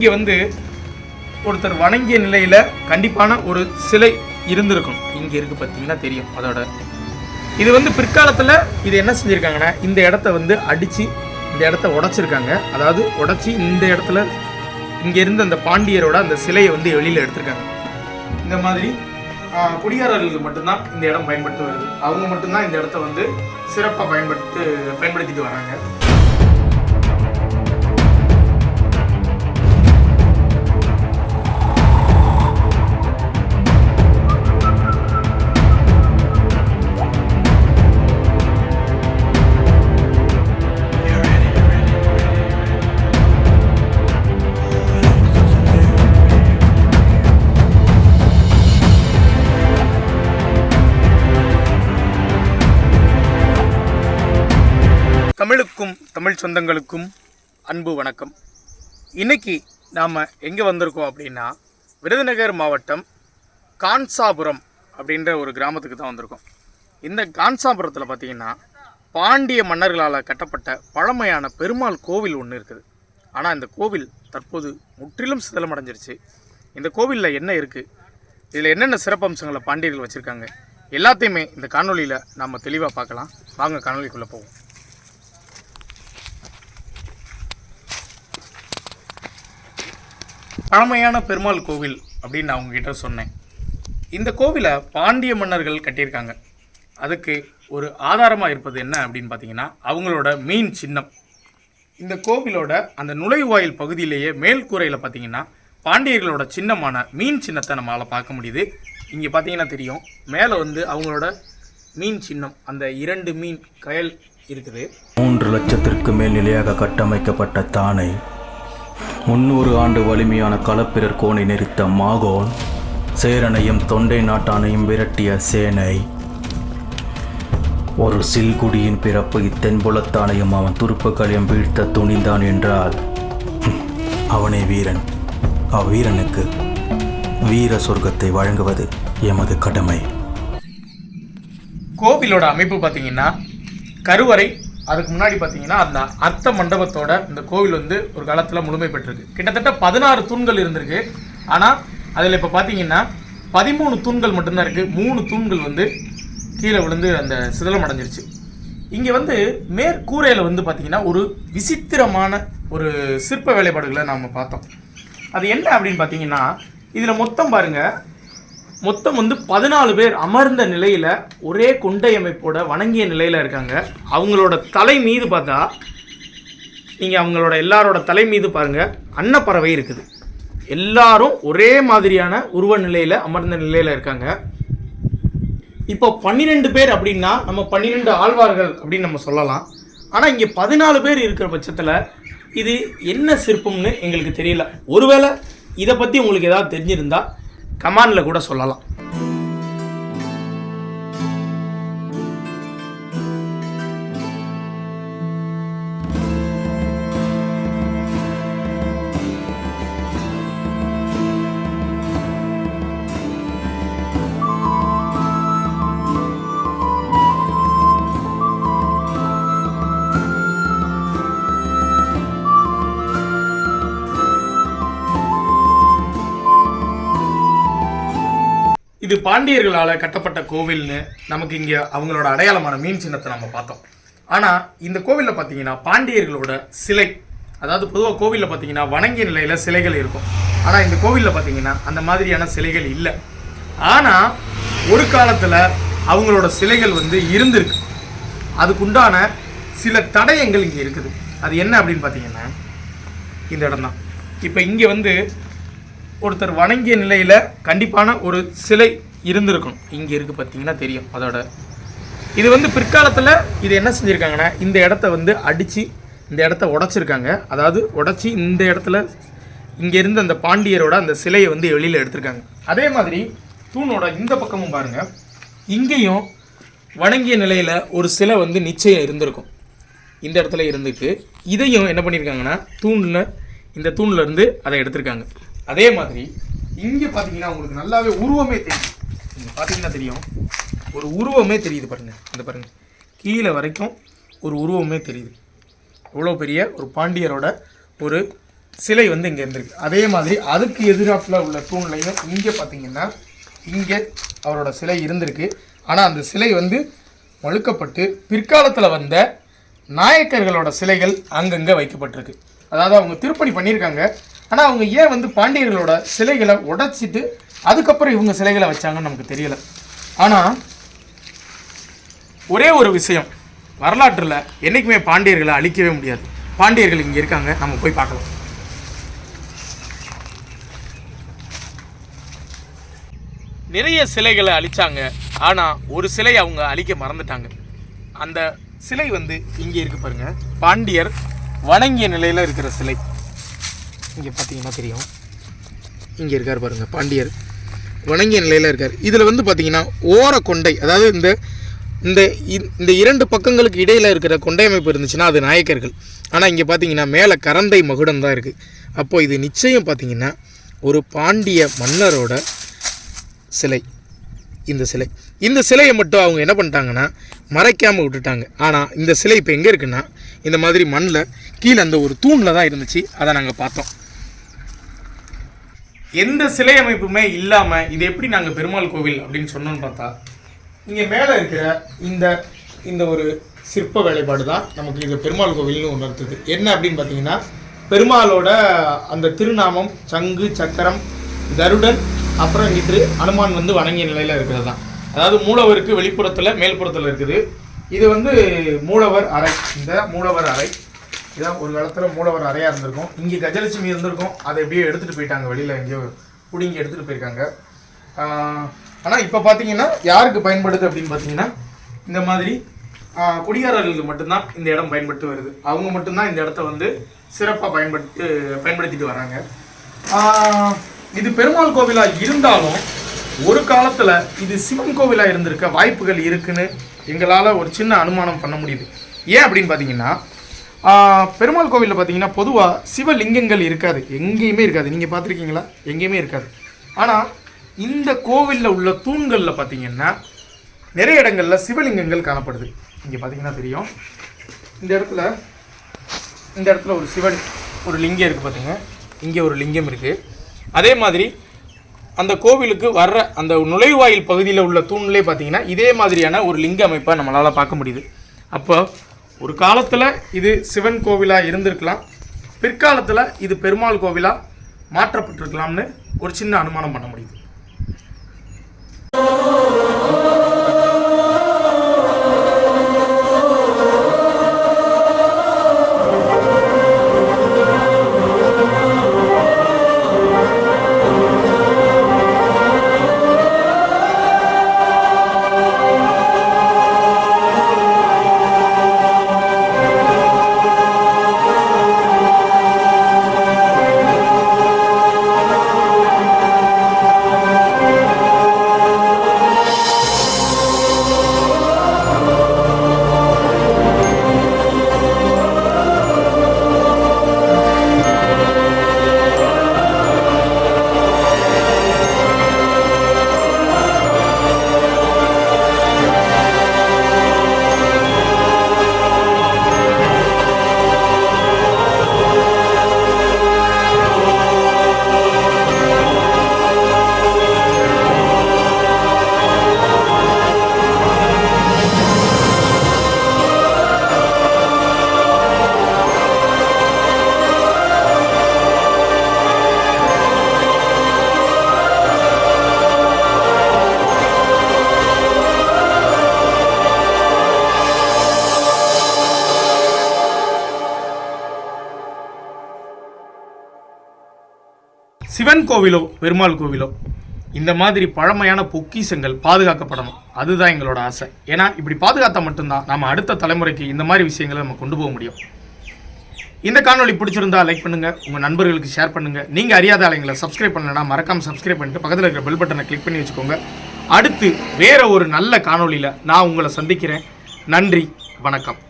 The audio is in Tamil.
இங்கே வந்து ஒருத்தர் வணங்கிய நிலையில் கண்டிப்பான ஒரு சிலை இருந்திருக்கும். இங்கே இருக்கு பார்த்தீங்கன்னா தெரியும் அதோட. இது வந்து பிற்காலத்தில் இது என்ன செஞ்சுருக்காங்கன்னா இந்த இடத்த வந்து அடித்து இந்த இடத்த உடைச்சிருக்காங்க. அதாவது உடச்சி இந்த இடத்துல இங்கே இருந்த அந்த பாண்டியரோட அந்த சிலையை வந்து வெளியில் எடுத்திருக்காங்க. இந்த மாதிரி குடியாரர்களுக்கு மட்டும்தான் இந்த இடம் பயன்படுத்தி வருது. அவங்க மட்டும்தான் இந்த இடத்த வந்து சிறப்பாக பயன்படுத்தி பயன்படுத்திட்டு வராங்க. தமிழுக்கும் தமிழ் சொந்தங்களுக்கும் அன்பு வணக்கம். இன்றைக்கி நாம் எங்கே வந்திருக்கோம் அப்படின்னா விருதுநகர் மாவட்டம் கான்சாபுரம் அப்படின்ற ஒரு கிராமத்துக்கு தான் வந்திருக்கோம். இந்த கான்சாபுரத்தில் பார்த்தீங்கன்னா பாண்டிய மன்னர்களால் கட்டப்பட்ட பழமையான பெருமாள் கோவில் ஒன்று இருக்குது. ஆனால் இந்த கோவில் தற்போது முற்றிலும் சிதலமடைஞ்சிருச்சு. இந்த கோவிலில் என்ன இருக்குது இதில் என்னென்ன சிறப்பம்சங்களை பாண்டியர்கள் வச்சுருக்காங்க? எல்லாத்தையுமே இந்த காணொளியில் நாம் தெளிவாக பார்க்கலாம். வாங்க காணொளிக்குள்ளே போவோம். பழமையான பெருமாள் கோவில் அப்படின்னு நான் உங்ககிட்ட சொன்னேன். இந்த கோவிலை பாண்டிய மன்னர்கள் கட்டியிருக்காங்க. அதுக்கு ஒரு ஆதாரமாக இருப்பது என்ன அப்படின்னு பார்த்தீங்கன்னா அவங்களோட மீன் சின்னம். இந்த கோவிலோட அந்த நுழைவாயில் பகுதியிலேயே மேல் கூரையில் பார்த்தீங்கன்னா பாண்டியர்களோட சின்னமான மீன் சின்னத்தை நம்மளால் பார்க்க முடியுது. இங்கே பார்த்தீங்கன்னா தெரியும் மேலே வந்து அவங்களோட மீன் சின்னம் அந்த இரண்டு மீன் கயல் இருக்குது. மூன்று லட்சத்திற்கு மேல் நிலையாக கட்டமைக்கப்பட்ட தானை முன்னூறு ஆண்டு வலிமையான களப்பிரர் கோணை நெறித்த மாகோன் சேரனையும் தொண்டை நாட்டானையும் விரட்டிய சேனை. ஒரு சில்குடியின் பிறப்பு இத்தென்புலத்தானையும் அவன் துருப்புக்களையும் வீழ்த்த துணிந்தான் என்றால் அவனே வீரன். அவ்வீரனுக்கு வீர சொர்க்கத்தை வழங்குவது எமது கடமை. கோவிலோட அமைப்பு பார்த்தீங்கன்னா கருவறை அதுக்கு முன்னாடி பார்த்தீங்கன்னா அந்த அர்த்த மண்டபத்தோட இந்த கோவில் வந்து ஒரு காலத்தில் முழுமை பெற்றிருக்கு. கிட்டத்தட்ட பதினாறு தூண்கள் இருந்திருக்கு. ஆனால் அதில் இப்போ பார்த்தீங்கன்னா பதிமூணு தூண்கள் மட்டும்தான் இருக்குது மூணு தூண்கள் வந்து கீழே விழுந்து அந்த சிதலம் அடைஞ்சிருச்சு. இங்கே வந்து மேற்கூரையில் வந்து பார்த்தீங்கன்னா ஒரு விசித்திரமான ஒரு சிற்ப வேலைப்பாடுகளை நாம் பார்த்தோம். அது என்ன அப்படின்னு பார்த்தீங்கன்னா இதில் மொத்தம் பாருங்கள் மொத்தம் வந்து பதினாலு பேர் அமர்ந்த நிலையில் ஒரே கொண்டை அமைப்போட வணங்கிய நிலையில் இருக்காங்க. அவங்களோட தலை மீது பார்த்தா நீங்கள் அவங்களோட எல்லாரோட தலை மீது பாருங்கள் அன்னப்பறவை இருக்குது. எல்லாரும் ஒரே மாதிரியான உருவ நிலையில் அமர்ந்த நிலையில் இருக்காங்க. இப்போ பன்னிரெண்டு பேர் அப்படின்னா நம்ம பன்னிரெண்டு ஆழ்வார்கள் அப்படின்னு நம்ம சொல்லலாம். ஆனால் இங்கே பதினாலு பேர் இருக்கிற பட்சத்தில் இது என்ன சிற்பம்னு எங்களுக்கு தெரியல. ஒருவேளை இதை பற்றி உங்களுக்கு ஏதாவது தெரிஞ்சிருந்தால் கமாண்டில் கூட சொல்லலாம். இது பாண்டியர்களால் கட்டப்பட்ட கோவில்னு நமக்கு இங்கே அவங்களோட அடையாளமான மீன் சின்னத்தை நம்ம பார்த்தோம். ஆனால் இந்த கோவிலில் பார்த்தீங்கன்னா பாண்டியர்களோட சிலை அதாவது பொதுவாக கோவிலில் பார்த்தீங்கன்னா வணங்கிய நிலையில் சிலைகள் இருக்கும். ஆனால் இந்த கோவிலில் பார்த்தீங்கன்னா அந்த மாதிரியான சிலைகள் இல்லை. ஆனால் ஒரு காலத்தில் அவங்களோட சிலைகள் வந்து இருந்திருக்கு. அதுக்குண்டான சில தடயங்கள் இங்கே இருக்குது. அது என்ன அப்படின்னு பார்த்தீங்கன்னா இந்த இடம் தான் இப்போ இங்கே வந்து ஒருத்தர் வணங்கிய நிலையில் கண்டிப்பான ஒரு சிலை இருந்திருக்கணும். இங்கே இருக்குது பார்த்தீங்கன்னா தெரியும் அதோட. இது வந்து பிற்காலத்தில் இது என்ன செஞ்சுருக்காங்கன்னா இந்த இடத்த வந்து அடித்து இந்த இடத்த உடைச்சிருக்காங்க. அதாவது உடைச்சி இந்த இடத்துல இங்கே இருந்த அந்த பாண்டியரோட அந்த சிலையை வந்து வெளியில் எடுத்திருக்காங்க. அதே மாதிரி தூணோட இந்த பக்கமும் பாருங்கள் இங்கேயும் வணங்கிய நிலையில் ஒரு சிலை வந்து நிச்சயம் இருந்திருக்கும். இந்த இடத்துல இருந்துக்கு இதையும் என்ன பண்ணியிருக்காங்கன்னா தூணில் இந்த தூண்ல இருந்து அதை எடுத்திருக்காங்க. அதே மாதிரி இங்கே பார்த்தீங்கன்னா உங்களுக்கு நல்லாவே உருவமே தெரியும். இங்கே பார்த்தீங்கன்னா தெரியும். ஒரு உருவமே தெரியுது பாருங்கள் இந்த பாருங்கள் கீழே வரைக்கும் ஒரு உருவமே தெரியுது. இவ்வளோ பெரிய ஒரு பாண்டியரோட ஒரு சிலை வந்து இங்கே இருந்திருக்கு. அதே மாதிரி அதுக்கு எதிராப்பில் உள்ள தூண்லையும் இங்கே பார்த்தீங்கன்னா இங்கே அவரோட சிலை இருந்திருக்கு. ஆனால் அந்த சிலை வந்து வழுக்கப்பட்டு பிற்காலத்தில் வந்த நாயக்கர்களோட சிலைகள் அங்கங்கே வைக்கப்பட்டிருக்கு. அதாவது அவங்க திருப்பணி பண்ணியிருக்காங்க. ஆனால் அவங்க ஏன் வந்து பாண்டியர்களோட சிலைகளை உடைச்சிட்டு அதுக்கப்புறம் இவங்க சிலைகளை வச்சாங்கன்னு நமக்கு தெரியலை. ஆனால் ஒரே ஒரு விஷயம் வரலாற்றில் என்றைக்குமே பாண்டியர்களை அழிக்கவே முடியாது. பாண்டியர்கள் இங்கே இருக்காங்க நம்ம போய் பார்க்கலாம். நிறைய சிலைகளை அழிச்சாங்க ஆனால் ஒரு சிலை அவங்க அழிக்க மறந்துட்டாங்க. அந்த சிலை வந்து இங்கே இருக்கு பாருங்க. பாண்டியர் வணங்கிய நிலையில் இருக்கிற சிலை. இங்கே பார்த்தீங்கன்னா தெரியும். இங்கே இருக்கார் பாருங்கள் பாண்டியர். வணங்கிய நிலையில் இருக்கார். இதில் வந்து பார்த்தீங்கன்னா ஓர கொண்டை அதாவது இந்த இந்த இந்த இரண்டு பக்கங்களுக்கு இடையில் இருக்கிற கொண்டை அமைப்பு இருந்துச்சுன்னா அது நாயக்கர்கள். ஆனால் இங்கே பார்த்தீங்கன்னா மேலே கரந்தை மகுடம் தான் இருக்குது அப்போது இது நிச்சயம் பார்த்திங்கன்னா ஒரு பாண்டிய மன்னரோட சிலை. இந்த சிலை. இந்த சிலையை மட்டும் அவங்க என்ன பண்ணிட்டாங்கன்னா மறைக்காமல் விட்டுட்டாங்க. ஆனால் இந்த சிலை இப்போ எங்கே இருக்குன்னா இந்த மாதிரி மண்ணில் கீழே அந்த ஒரு தூணில் தான் இருந்துச்சு. அதை நாங்கள் பார்த்தோம். எந்த சிலை அமைப்புமே இல்லாமல் இது எப்படி நாங்கள் பெருமாள் கோவில் அப்படின்னு சொன்னோன்னு பார்த்தா இங்கே மேலே இருக்கிற இந்த இந்த ஒரு சிற்ப வேலைப்பாடு தான் நமக்கு இது பெருமாள் கோவில்னு உணர்த்துது என்ன அப்படின்னு பார்த்தீங்கன்னா பெருமாளோட அந்த திருநாமம் சங்கு சக்கரம் கருடன் அப்புறம் இங்கிட்டு அனுமான் வந்து வணங்கிய நிலையில் இருக்கிறது தான். அதாவது மூலவருக்கு வெளிப்புறத்தில் மேல்புறத்தில் இருக்குது. இது வந்து மூலவர் அறை. இந்த மூலவர் அறை இதான் ஒரு காலத்தில் மூலவர் அறையாக இருந்திருக்கும். இங்கே கஜலட்சுமி இருந்திருக்கும். அதை எப்படியோ எடுத்துகிட்டு போயிட்டாங்க. வெளியில் எங்கேயோ பிடிங்கி எடுத்துகிட்டு போயிருக்காங்க. ஆனால் இப்போ பார்த்தீங்கன்னா யாருக்கு பயன்படுது அப்படின்னு பார்த்தீங்கன்னா இந்த மாதிரி குடியாரர்களுக்கு மட்டும்தான் இந்த இடம் பயன்பட்டு வருது. அவங்க மட்டும்தான் இந்த இடத்த வந்து சிறப்பாக பயன்படுத்தி பயன்படுத்திட்டு வராங்க. இது பெருமாள் கோவிலாக இருந்தாலும் ஒரு காலத்தில் இது சிவன் கோவிலாக இருந்திருக்க வாய்ப்புகள் இருக்குன்னு எங்களால் ஒரு சின்ன அனுமானம் பண்ண முடியுது. ஏன் அப்படின்னு பார்த்தீங்கன்னா பெருமாள் கோவிலில் பார்த்தீங்கன்னா பொதுவாக சிவலிங்கங்கள் இருக்காது. எங்கேயுமே இருக்காது. நீங்கள் பார்த்துருக்கீங்களா எங்கேயுமே இருக்காது. ஆனால் இந்த கோவிலில் உள்ள தூண்களில் பார்த்தீங்கன்னா நிறைய இடங்களில் சிவலிங்கங்கள் காணப்படுது. இங்கே பார்த்தீங்கன்னா தெரியும். இந்த இடத்துல இந்த இடத்துல ஒரு சிவன் ஒரு லிங்கம் இருக்குது பார்த்துங்க இங்கே ஒரு லிங்கம் இருக்குது அதே மாதிரி அந்த கோவிலுக்கு வர்ற அந்த நுழைவாயில் பகுதியில் உள்ள தூண்லேயே பார்த்தீங்கன்னா இதே மாதிரியான ஒரு லிங்க அமைப்பை நம்மளால் பார்க்க முடியுது. அப்போ ஒரு காலத்தில் இது சிவன் கோவிலாக இருந்திருக்கலாம். பிற்காலத்தில் இது பெருமாள் கோவிலாக மாற்றப்பட்டிருக்கலாம்னு ஒரு சின்ன அனுமானம் பண்ண முடியுது. சிவன் கோவிலோ பெருமாள் கோவிலோ இந்த மாதிரி பழமையான பொக்கிஷங்கள் பாதுகாக்கப்படணும். அதுதான் எங்களோட ஆசை. ஏன்னா இப்படி பாதுகாத்தா மட்டும்தான் நம்ம அடுத்த தலைமுறைக்கு இந்த மாதிரி விஷயங்களை நம்ம கொண்டு போக முடியும். இந்த காணொளி பிடிச்சிருந்தா லைக் பண்ணுங்க உங்க நண்பர்களுக்கு ஷேர் பண்ணுங்க. நீங்க அறியாத ஆளுங்களை சப்ஸ்கிரைப் பண்ணலன்னா மறக்காம சப்ஸ்கிரைப் பண்ணிட்டு பக்கத்தில் இருக்கிற பெல் பட்டனை கிளிக் பண்ணி வச்சுக்கோங்க. அடுத்து வேற ஒரு நல்ல காணொலியில் நான் உங்களை சந்திக்கிறேன். நன்றி வணக்கம்.